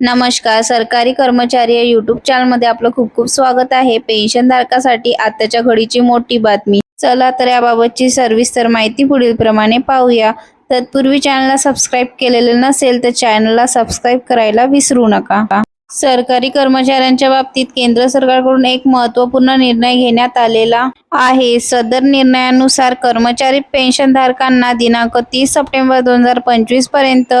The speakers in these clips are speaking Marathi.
नमस्कार सरकारी कर्मचारी या युट्यूब चॅनलमध्ये आपलं खूप खूप स्वागत आहे. पेन्शनधारकासाठी आताच्या घडीची मोठी बातमी. चला तर याबाबतची सविस्तर माहिती पुढील प्रमाणे पाहूया. तत्पूर्वी चॅनलला सबस्क्राईब केलेलं नसेल तर चॅनलला सबस्क्राईब करायला विसरू नका. सरकारी कर्मचाऱ्यांच्या बाबतीत केंद्र सरकारकडून एक महत्त्वपूर्ण निर्णय घेण्यात आलेला आहे. सदर निर्णयानुसार कर्मचारी पेन्शनधारकांना दिनांक तीस सप्टेंबर दोन हजार पंचवीसपर्यंत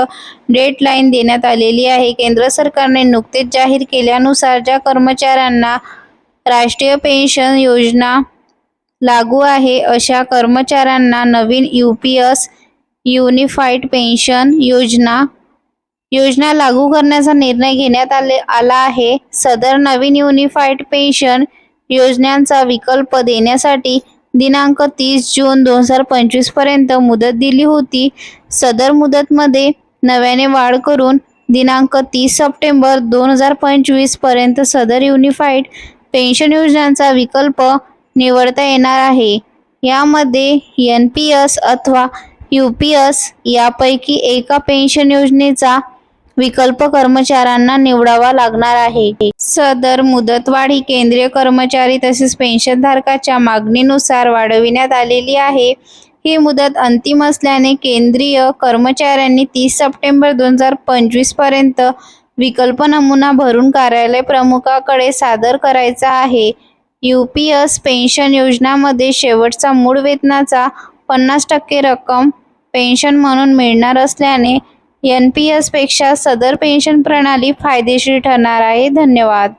डेडलाईन देण्यात आलेली आहे. केंद्र सरकारने नुकतेच जाहीर केल्यानुसार ज्या कर्मचाऱ्यांना राष्ट्रीय पेन्शन योजना लागू आहे अशा कर्मचाऱ्यांना नवीन U P S unified pension योजना योजना लागू करण्याचा निर्णय घेण्यात आले आला आहे. सदर नवीन युनिफाईड पेन्शन योजनांचा विकल्प देण्यासाठी दिनांक तीस जून दोन हजार पंचवीसपर्यंत मुदत दिली होती. सदर मुदतमध्ये नव्याने वाढ करून दिनांक तीस सप्टेंबर दोन हजार पंचवीसपर्यंत सदर युनिफाईड पेन्शन योजनांचा विकल्प निवडता येणार आहे. यामध्ये एन पी एस अथवा यू पी एस यापैकी एका पेन्शन योजनेचा विकल्प कर्मचाऱ्यांना निवडावा लागणार आहे. सदर मुदतवाढ ही केंद्रीय कर्मचारी तसेच पेन्शनधारकाच्या मागणीनुसार वाढविण्यात आलेली आहे. ही मुदत अंतिम असल्याने केंद्रीय कर्मचाऱ्यांनी तीस सप्टेंबर दोन हजार पंचवीसपर्यंत विकल्प नमुना भरून कार्यालय प्रमुखाकडे सादर करायचा आहे. यू पी एस पेन्शन योजनामध्ये शेवटचा मूळ वेतनाचा पन्नास टक्के रक्कम पेन्शन म्हणून मिळणार असल्याने एन पी एसपेक्षा सदर पेन्शन प्रणाली फायदेशीर ठरणार आहे. धन्यवाद.